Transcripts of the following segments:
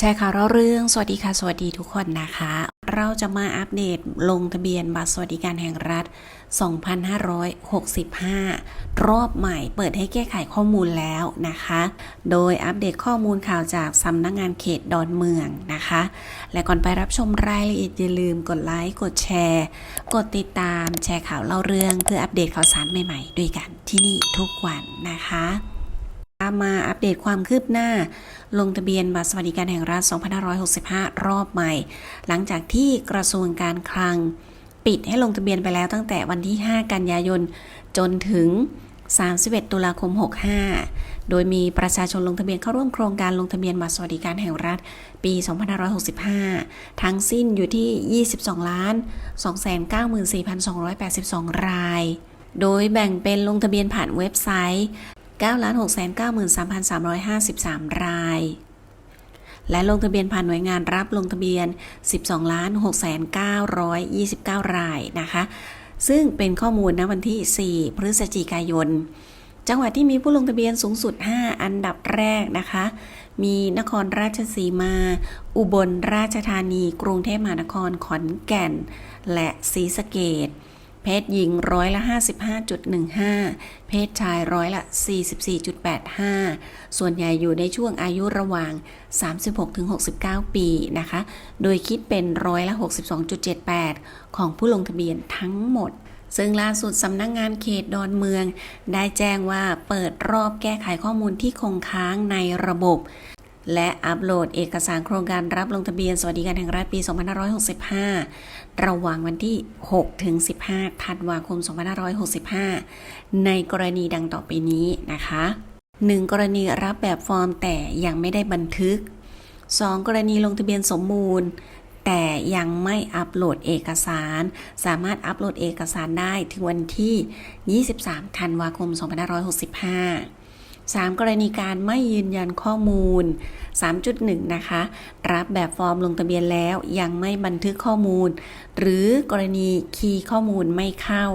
แชร์ข่าวเล่าเรื่อง สวัสดีค่ะ สวัสดีทุกคนนะคะ เราจะมาอัปเดตลงทะเบียนบัตรสวัสดิการแห่งรัฐ 2565 รอบใหม่เปิดให้แก้ไขข้อมูลแล้วนะคะ โดยอัปเดตข้อมูลข่าวจากสำนักงงานเขตดอนเมืองนะคะ และก่อนไปรับชมรายละเอียดอย่าลืมกดไลค์ กดแชร์ กดติดตามแชร์ข่าวเล่าเรื่อง เพื่ออัปเดตข่าวสารใหม่ๆ ด้วยกันที่นี่ทุกวันนะคะ มาอัปเดตความคืบหน้า ลงทะเบียนบัตรสวัสดิการแห่งรัฐ 2565 รอบใหม่ หลังจากที่กระทรวงการคลัง ปิดให้ลงทะเบียนไปแล้วตั้งแต่วันที่ 5 กันยายน จนถึง 31 ตุลาคม 65 โดยมีประชาชนลงทะเบียนเข้าร่วมโครงการลงทะเบียนบัตรสวัสดิการแห่งรัฐ ปี 2565 ทั้งสิ้นอยู่ที่ 22ล้าน294,282 รายโดยแบ่งเป็นลงทะเบียนผ่านเว็บไซต์ 9 6 9 3 3 5 3 ราย และลงทะเบียนผ่านหน่วยงานรับลงทะเบียน 12ล้าน6 929 รายนะคะ ซึ่งเป็นข้อมูลณวันที่ 4 พฤศจิกายน จังหวัดที่มีผู้ลงทะเบียนสูงสุด 5 อันดับแรกนะคะ มีนครราชสีมา อุบลราชธานี กรุงเทพมหานคร ขอนแก่น และศรีสะเกด ศหญิงร้อยละ 55.15 เพศชายร้อยละ 44.85 ส่วนใหญ่อยู่ในช่วงอายุระหว่าง 36-69 ปีนะคะ โดยคิดเป็นร้อยละ 62.78 ของผู้ลงทะเบียนทั้งหมดซึ่งล่าสุดสำนักงงานเขตดอนเมือง ได้แจ้งว่าเปิดรอบแก้ไขข้อมูลที่คงค้างในระบบ และอัปโหลดเอกสารโครงการรับลงทะเบียนสวัสดิการแห่งรัฐปี 2565 ระหว่างวันที่ 6 ถึง 15 ธันวาคม 2565 ในกรณีดังต่อไปนี้นะคะ 1. กรณีรับแบบฟอร์มแต่ยังไม่ได้บันทึก 2. กรณีลงทะเบียนสมบูรณ์แต่ยังไม่อัปโหลดเอกสาร สามารถอัปโหลดเอกสารได้ถึงวันที่ 23 ธันวาคม 2565 3. กรณีการไม่ยืนยันข้อมูล 3.1 นะคะ รับแบบฟอร์มลงทะเบียนแล้วยังไม่บันทึกข้อมูล หรือกรณีคีย์ข้อมูลไม่เข้า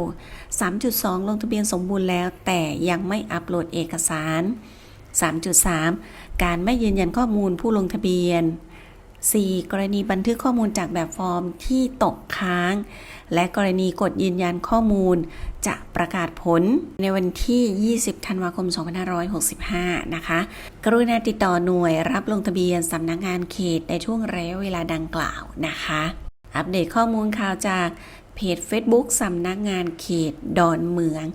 3.2 ลงทะเบียนสมบูรณ์แล้ว แต่ยังไม่อัปโหลดเอกสาร 3.3 การไม่ยืนยันข้อมูลผู้ลงทะเบียน 4. กรณีบันทึกข้อมูลจากแบบฟอร์มที่ตกค้าง และกรณีกดยืนยันข้อมูล จะประกาศผลในวันที่ 20 ธันวาคม 2565 นะคะ กรุณาติดต่อหน่วยรับลงทะเบียนสำนักงงานเขตในช่วงระยะเวลาดังกล่าวนะคะ อัปเดตข้อมูลข่าวจากเพจ Facebook สำนักงานเขตดอนเมือง